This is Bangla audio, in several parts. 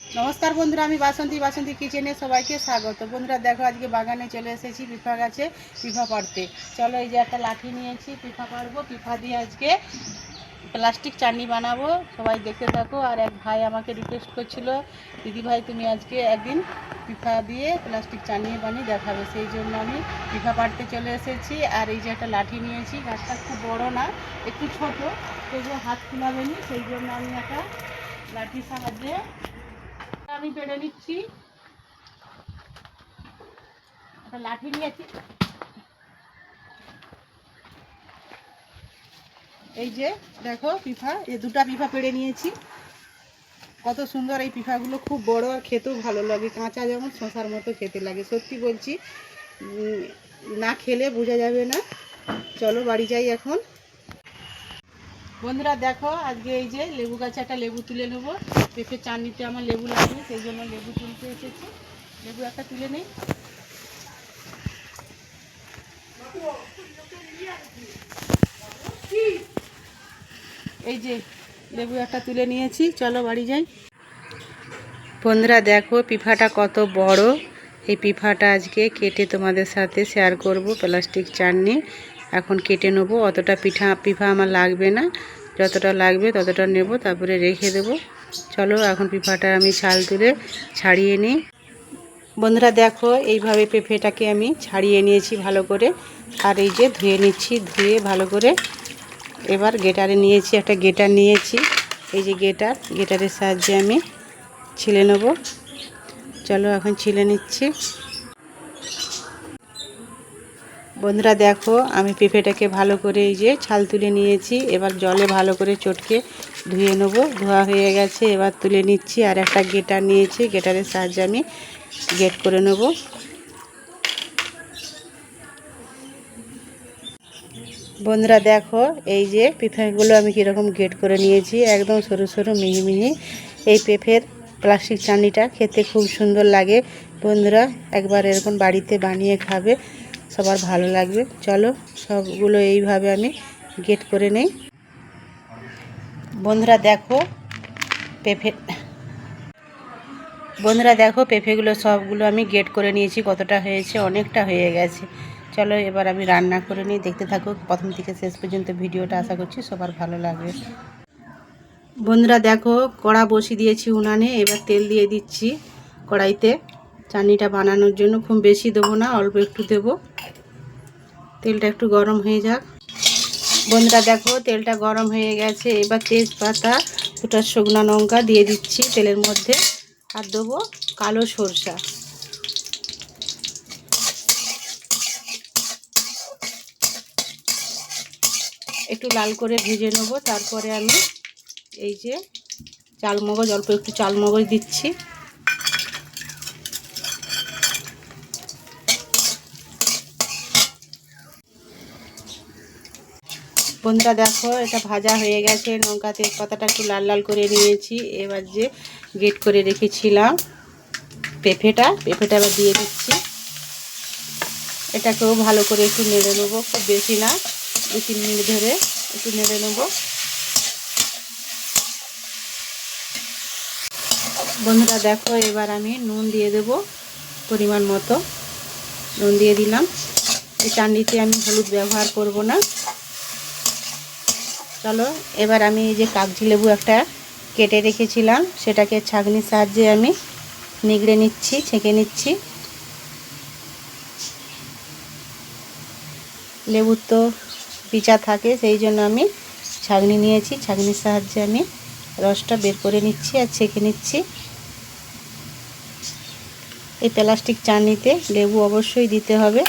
নমস্কার বন্ধুরা, আমি বাসন্তী বাসন্তী কিচেনে সবাইকে স্বাগত। বন্ধুরা, দেখো আজকে বাগানে চলে এসেছি পিফা গাছে পিফা পাড়তে চলো এই যে একটা লাঠি নিয়েছি পিফা পাড়বো পিফা দিয়ে আজকে প্লাস্টিক চাটনি বানাবো। সবাই দেখতে থাকো। আর এক ভাই আমাকে রিকোয়েস্ট করছিল, দিদি ভাই, তুমি আজকে একদিন পিফা দিয়ে প্লাস্টিক চাটনি বানিয়ে দেখাবে। সেই জন্য আমি পিফা পাড়তে চলে এসেছি। আর এই যে একটা লাঠি নিয়েছি, গাছটা খুব বড় না, একটু ছোট, সেই জন্য হাত খুলাবে নি সেই জন্য আমি একটা লাঠির সাহায্যে আমি পেড়ে নিচ্ছি। একটা লাঠি নিয়েছি। এই যে, দেখো পিফা এই দুটা পিফা পেড়ে নিয়েছি। কত সুন্দর এই পিফাগুলো, খুব বড় আর খেতেও ভালো লাগে। কাঁচা যেমন, শশার মতো খেতে লাগে। সত্যি বলছি না খেলে বোঝা যাবে না। চলো বাড়ি যাই এখন। বন্ধুরা দেখো, আজকে এই যে লেবু গাছে একটা লেবু তুলে নেব। পেঁপে চাটনিতে আমার লেবু লাগবে সেই জন্য লেবু তুলতে এসেছি। লেবু একটা তুলে নেই। এই যে লেবু একটা তুলে নিয়েছি, চলো বাড়ি যাই। বন্ধুরা দেখো পিফাটা কত বড়। এই পিফাটা আজকে কেটে তোমাদের সাথে শেয়ার করব প্লাস্টিক চাটনি। এখন কেটে নেব। অতটা পিঠা পিফা আমার লাগবে না। যতটা লাগবে ততটা নেব। তারপরে রেখে দেবো। চলো, এখন পিফাটা আমি ছাল তুলে ছাড়িয়ে নিই। বন্ধুরা দেখো, এইভাবে পেঁপেটাকে আমি ছাড়িয়ে নিয়েছি ভালো করে। আর এই যে ধুয়ে নিচ্ছি, ধুয়ে ভালো করে। এবার গেটারে নিয়েছি, একটা গেটার নিয়েছি। এই যে গেটার, গেটারের সাহায্যে আমি ছিলে নেব। চলো, এখন ছিলে নিচ্ছি। বন্ধুরা দেখো, আমি পেঁপেটাকে ভালো করে এই যে ছাল তুলে নিয়েছি। এবার জলে ভালো করে চটকে ধুয়ে নেব। ধোয়া হয়ে গেছে, এবার তুলে নিচ্ছি। আর একটা গেটার নিয়েছি, গেটারের সাহায্যে আমি গেট করে নেব। বন্ধুরা দেখো, এই যে পেঁপেগুলো আমি কীরকম গেট করে নিয়েছি, একদম সরু সরু, মিহি মিহি। এই পেঁপের প্লাস্টিক চাটনিটা খেতে খুব সুন্দর লাগে। বন্ধুরা একবার এরকম বাড়িতে বানিয়ে খাবে। সবার ভালো লাগবে। চলো, সবগুলো এইভাবে আমি গেট করে নেই। বন্ধুরা দেখো, পেঁপে বন্ধুরা দেখো, পেঁপেগুলো সবগুলো আমি গেট করে নিয়েছি। কতটা হয়েছে, অনেকটা হয়ে গেছে। চলো, এবার আমি রান্না করে নিই। দেখতে থাকো, প্রথম থেকে শেষ পর্যন্ত ভিডিওটা আশা করছি সবার ভালো লাগবে। বন্ধুরা দেখো, কড়া বসিয়ে দিয়েছি উনানে। এবার তেল দিয়ে দিচ্ছি কড়াইতে। চাটনিটা বানানোর জন্য খুব বেশি দেবো না, অল্প একটু দেবো। তেলটা একটু গরম হয়ে যাক। বন্ধুরা দেখো, তেলটা গরম হয়ে গেছে। এবার তেজপাতা, দুটা শুকনো লঙ্কা দিয়ে দিচ্ছি তেলের মধ্যে আর দেবো কালো সরষা। একটু লাল করে ভেজে নেব। তারপরে আমি এই যে চালমগজ, অল্প একটু চালমগজ দিচ্ছি। বন্ধুরা দেখো, এটা ভাজা হয়ে গেছে। লঙ্কা তেজপাতাটা একটু লাল লাল করে নিয়েছি। এবার যে গেট করে রেখেছিলাম পেঁপেটা পেঁপেটা এবার দিয়ে দিচ্ছি। এটাকেও ভালো করে একটু নেড়ে নেব, খুব বেশি না, দু তিন মিনিট ধরে একটু নেড়ে নেব। বন্ধুরা দেখো, এবার আমি নুন দিয়ে দেব পরিমাণ মতো। নুন দিয়ে দিলাম। এই চান্ডিতে আমি হলুদ ব্যবহার করব না। চলো, এবার আমি এই যে কাগজি লেবু একটা কেটে রেখেছিলাম, সেটাকে ছাঁকনির সাহায্যে আমি নিগড়ে নিচ্ছি, ছেঁকে নিচ্ছি। লেবুর তো পিচা থাকে, সেই জন্য আমি ছাঁকনি নিয়েছি ছাঁকনির সাহায্যে আমি রসটা বের করে নিচ্ছি আর ছেঁকে নিচ্ছি। এই প্লাস্টিক চাটনিতে লেবু অবশ্যই দিতে হবে।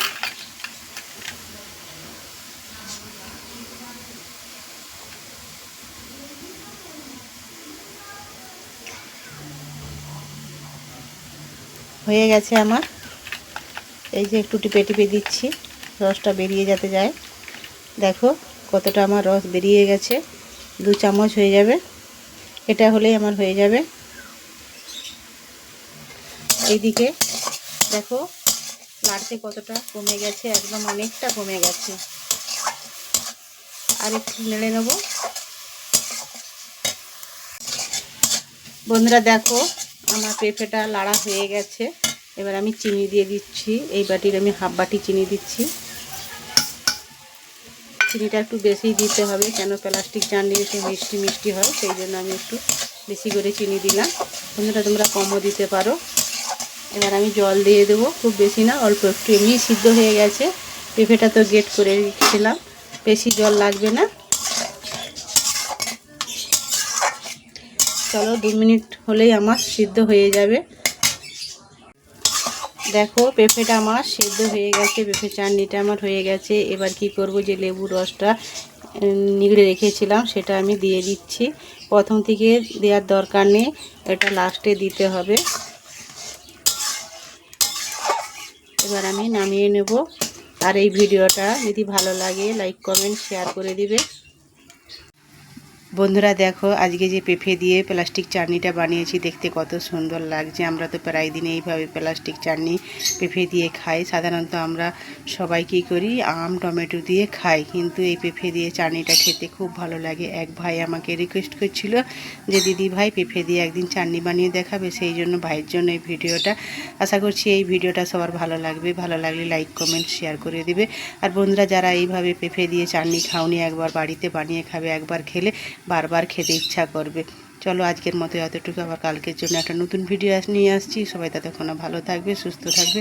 হয়ে গেছে আমার। এই যে একটু টিপে টিপে দিচ্ছি, রসটা বেরিয়ে যেতে যায়। দেখো কতটা আমার রস বেরিয়ে গেছে, দু চামচ হয়ে যাবে। এটা হলেই আমার হয়ে যাবে। এইদিকে দেখো লাড়তে কতটা কমে গেছে, একদম অনেকটা কমে গেছে। আর একটু নেড়ে নেব। বন্ধুরা দেখো আমার পেঁপেটা লাড়া হয়ে গেছে। এবার আমি চিনি দিয়ে দিচ্ছি। এই বাটির আমি হাফ বাটি চিনি দিচ্ছি। চিনিটা একটু বেশি দিতে হবে, কেন প্লাস্টিক একটু মিষ্টি মিষ্টি হয়, সেই জন্য আমি একটু বেশি করে চিনি দিলাম। বন্ধুরা, তোমরা কমও দিতে পারো। এবার আমি জল দিয়ে দেবো, খুব বেশি না, অল্প একটু। এমনি সিদ্ধ হয়ে গেছে। পেঁপেটা তো গেট করে রেখেছিলাম। বেশি জল লাগবে না। চলো দু মিনিট হলেই আমার সিদ্ধ হয়ে যাবে। দেখো, পেঁপেটা আমার সেদ্ধ হয়ে গেছে পেঁপে চাটনিটা আমার হয়ে গেছে। এবার কি করব, যে লেবু রসটা নিগড়ে রেখেছিলাম, সেটা আমি দিয়ে দিচ্ছি। প্রথম থেকে দেওয়ার দরকার নেই, এটা লাস্টে দিতে হবে। এবার আমি নামিয়ে নেব। আর এই ভিডিওটা যদি ভালো লাগে, লাইক, কমেন্ট, শেয়ার করে দিবে। বন্ধুরা দেখো, আজকে যে পেঁপে দিয়ে প্লাস্টিক চাটনিটা বানিয়েছি, দেখতে কত সুন্দর লাগছে। আমরা তো প্রায় দিন এইভাবে প্লাস্টিক চাটনি পেঁপে দিয়ে খাই। সাধারণত আমরা সবাই কী করি, আম, টমেটো দিয়ে খাই। কিন্তু এই পেঁপে দিয়ে চাটনিটা খেতে খুব ভালো লাগে। এক ভাই আমাকে রিকোয়েস্ট করছিল যে, দিদি ভাই, পেঁপে দিয়ে একদিন চাটনি বানিয়ে দেখাবে। সেই জন্য ভাইয়ের জন্য এই ভিডিওটা আশা করছি এই ভিডিওটা সবার ভালো লাগবে। ভালো লাগলে লাইক কমেন্ট শেয়ার করে দেবে। আর বন্ধুরা, যারা এইভাবে পেঁপে দিয়ে চাটনি খাওনি, একবার বাড়িতে বানিয়ে খাবে, একবার খেলে বারবার খেতে ইচ্ছা করবে। চলো আজকের মতো এতটুকু, আবার কালকের জন্য একটা নতুন ভিডিও নিয়ে আসছি। সবাই তাতে কোনো ভালো থাকবে, সুস্থ থাকবে।